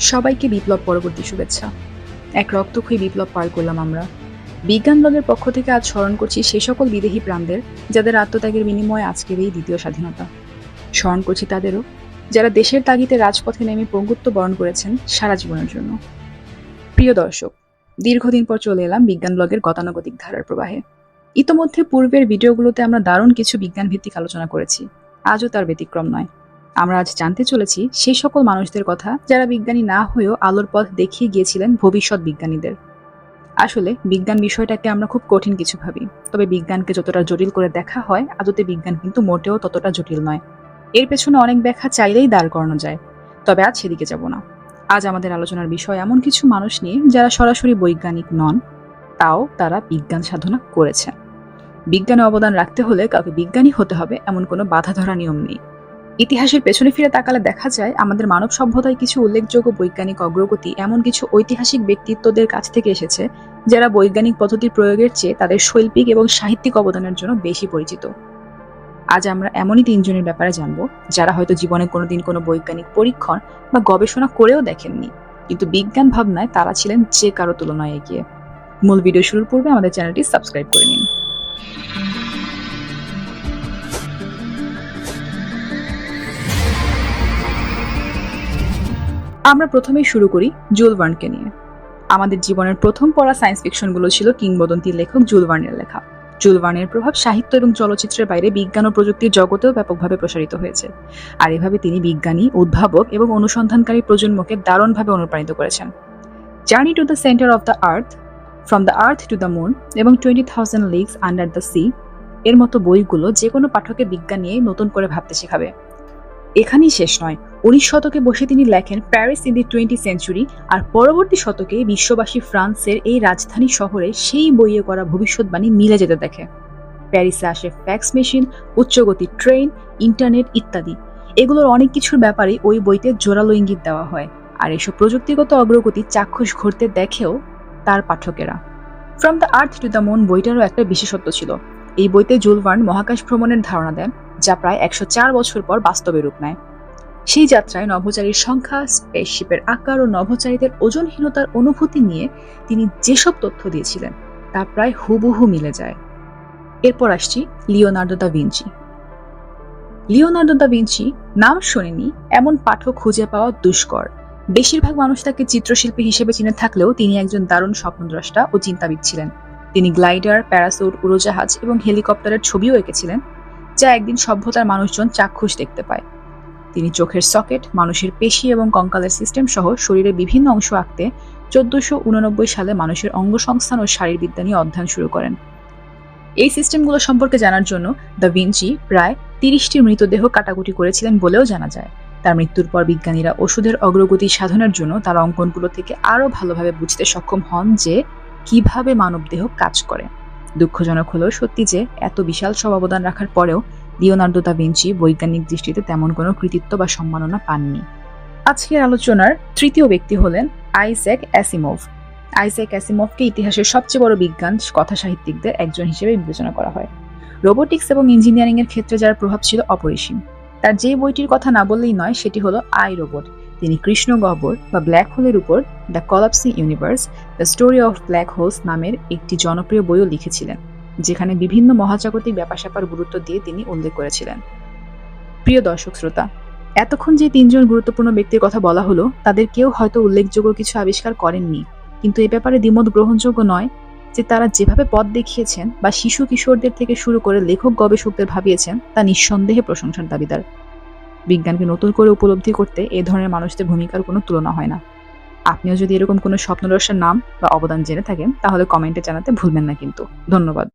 সবাইকে বিপ্লব পরবর্তী শুভেচ্ছা। এক রক্তক্ষয়ী বিপ্লব পার করলাম আমরা। বিজ্ঞান ব্লগের পক্ষ থেকে আজ স্মরণ করছি সে সকল বিদেহী প্রাণদের, যাদের আত্মত্যাগের বিনিময়ে আজকের এই দ্বিতীয় স্বাধীনতা। স্মরণ করছি তাদেরও, যারা দেশের তাগিতে রাজপথে নেমে পঙ্গুত্ব বরণ করেছেন সারা জীবনের জন্য। প্রিয় দর্শক, দীর্ঘদিন পর চলে এলাম বিজ্ঞান ব্লগের গতানুগতিক ধারার প্রবাহে। ইতোমধ্যে পূর্বের ভিডিওগুলোতে আমরা দারুণ কিছু বিজ্ঞান ভিত্তিক আলোচনা করেছি। আজও তার ব্যতিক্রম নয়। আমরা আজ জানতে চলেছি সেই সকল মানুষদের কথা যারা বিজ্ঞানী না হয়েও আলোর পথ দেখিয়ে গিয়েছিলেন ভবিষ্যৎ বিজ্ঞানীদের। আসলে বিজ্ঞান বিষয়টাকে আমরা খুব কঠিন কিছু ভাবি, তবে বিজ্ঞানকে যতটা জটিল করে দেখা হয়, আদতে বিজ্ঞান কিন্তু মোটেও ততটা জটিল নয়। এর পেছনে অনেক ব্যাখ্যা চাইলেই দাঁড় করানো যায়। তবে আজ সেদিকে যাব না। আজ আমাদের আলোচনার বিষয় এমন কিছু মানুষ নিয়ে যারা সরাসরি বৈজ্ঞানিক নন, তাও তারা বিজ্ঞান সাধনা করেছেন। বিজ্ঞানে অবদান রাখতে হলে কাউকে বিজ্ঞানী হতে হবে, এমন কোনো বাধা ধরা নিয়ম নেই। ইতিহাসের পেছনে ফিরে তাকালে দেখা যায়, আমাদের মানব সভ্যতায় কিছু উল্লেখযোগ্য বৈজ্ঞানিক অগ্রগতি, এমন কিছু ঐতিহাসিক ব্যক্তিত্বদের কাছ থেকে এসেছে, যারা বৈজ্ঞানিক পদ্ধতির প্রয়োগের চেয়ে তাদের শৈল্পিক এবং সাহিত্যিক অবদানের জন্য বেশি পরিচিত। আজ আমরা এমনই তিনজনের ব্যাপারে জানব, যারা হয়তো জীবনে কোনোদিন কোনো বৈজ্ঞানিক পরীক্ষণ বা গবেষণা করেও দেখেননি, কিন্তু বিজ্ঞান ভাবনায় তারা ছিলেন যে কারও তুলনায় এগিয়ে। মূল ভিডিও শুরুর পূর্বে আমাদের চ্যানেলটি সাবস্ক্রাইব করে নিন। আমরা প্রথমেই শুরু করি জুল ভার্নকে নিয়ে। আমাদের জীবনের প্রথম পড়া সায়েন্স ফিকশনগুলো ছিল কিংবদন্তির লেখক জুল ভার্নের লেখা। জুল ভার্নের প্রভাব সাহিত্য এবং চলচ্চিত্রের বাইরে বিজ্ঞান ও প্রযুক্তির জগতেও ব্যাপকভাবে প্রসারিত হয়েছে। আর এভাবে তিনি বিজ্ঞানী, উদ্ভাবক এবং অনুসন্ধানকারী প্রজন্মকে দারুণভাবে অনুপ্রাণিত করেছেন। Journey to the centre of the earth from the earth to the moon এবং twenty thousand leagues under the sea এর মতো বইগুলো যে কোনো পাঠকের বিজ্ঞান নিয়ে নতুন করে ভাবতে শেখাবে। এখানেই শেষ নয়। উনিশ শতকে বসে তিনি লেখেন Paris in the twenty century আর পরবর্তী শতকে বিশ্ববাসী ফ্রান্সের এই রাজধানী শহরে সেই বইয়ে করা ভবিষ্যৎবাণী মিলে যেতে দেখে। প্যারিসে আসে ফ্যাক্স মেশিন, উচ্চগতি ট্রেন, ইন্টারনেট ইত্যাদি। এগুলোর অনেক কিছুর ব্যাপারে ওই বইতে জোরালো ইঙ্গিত দেওয়া হয় আর এসব প্রযুক্তিগত অগ্রগতি চাক্ষুষ ঘটতে দেখেও তার পাঠকেরা। From the earth to the moon বইটারও একটা বিশেষত্ব ছিল। এই বইতে জুলভার্ন মহাকাশ ভ্রমণের ধারণা দেন। যা প্রায় একশো চার বছর পর বাস্তবে রূপ নেয়। সেই যাত্রায় নভোচারীর সংখ্যা স্পেসশিপের আকার ও নভোচারীদের ওজনহীনতার অনুভূতি নিয়ে তিনি যেসব তথ্য দিয়েছিলেন, তা প্রায় হুবহু মিলে যায়। এরপর আসছি Leonardo da Vinci. Leonardo da Vinci নাম শোনেনি, এমন পাঠক খুঁজে পাওয়া দুষ্কর। বেশিরভাগ মানুষ তাকে চিত্রশিল্পী হিসেবে চিনে থাকলেও তিনি একজন দারুণ স্বপ্নদ্রষ্টা ও চিন্তাবিদ ছিলেন। তিনি গ্লাইডার, প্যারাসুট, উড়োজাহাজ এবং হেলিকপ্টারের ছবিও এঁকেছিলেন। যা একদিন সভ্যতার মানুষজন চাক্ষুষ দেখতে পায়। তিনি চোখের সকেট, মানুষের পেশি এবং কঙ্কালের সিস্টেম সহ শরীরের বিভিন্ন অংশ আঁকতে চোদ্দশো উননব্বই সালে মানুষের অঙ্গসংস্থান ও শারীরবিদ্যা নিয়ে অধ্যয়ন শুরু করেন। এই সিস্টেমগুলো সম্পর্কে জানার জন্য দ্য ভিঞ্চি প্রায় তিরিশটি মৃতদেহ কাটাকুটি করেছিলেন বলেও জানা যায়। তার মৃত্যুর পর বিজ্ঞানীরা ওষুধের অগ্রগতি সাধনের জন্য তার অঙ্কনগুলো থেকে আরও ভালোভাবে বুঝতে সক্ষম হন যে কীভাবে মানবদেহ কাজ করে। দুঃখজনক হলেও সত্যি যে, এত বিশাল সব অবদান রাখার পরেও লিওনার্দো দা ভিঞ্চি বৈজ্ঞানিক দৃষ্টিতে তেমন কোনো কৃতিত্ব বা সম্মাননা পাননি। আজকের আলোচনার তৃতীয় ব্যক্তি হলেন আইজ্যাক অ্যাসিমোভ। আইজ্যাক অ্যাসিমোভকে ইতিহাসের সবচেয়ে বড় বিজ্ঞান কথা সাহিত্যিকদের একজন হিসেবে বিবেচনা করা হয়। রোবোটিক্স এবং ইঞ্জিনিয়ারিং এর ক্ষেত্রে যার প্রভাব ছিল অপরিসীম। তার যে বইটির কথা না বললেই নয়, সেটি হলো আই রোবট। তিনি কৃষ্ণ গহ্বর বা ব্ল্যাক হোলের উপর the collapsing universe the story of black holes নামের একটি জনপ্রিয় বইও লিখেছিলেন, যেখানে বিভিন্ন মহাজাগতিক ব্যাপার গুরুত্ব দিয়ে তিনি উল্লেখ করেছিলেন। প্রিয় দর্শক শ্রোতা, এতক্ষণ যে তিনজন গুরুত্বপূর্ণ ব্যক্তির কথা বলা হলো, তাদের কেউ হয়তো উল্লেখযোগ্য কিছু আবিষ্কার করেননি। কিন্তু এ ব্যাপারে দ্বিমত গ্রহণযোগ্য নয় যে তারা যেভাবে পথ দেখিয়েছেন বা শিশু কিশোরদের থেকে শুরু করে লেখক গবেষকদের ভাবিয়েছেন, তা নিঃসন্দেহে প্রশংসার দাবিদার। বিজ্ঞানকে নতুন করে উপলব্ধি করতে এ ধরনের মানুষদের ভূমিকার কোনো তুলনা হয় না। আপনিও যদি এরকম কোনো স্বপ্নরসের নাম বা অবদান জেনে থাকেন, তাহলে কমেন্টে জানাতে ভুলবেন না কিন্তু। ধন্যবাদ।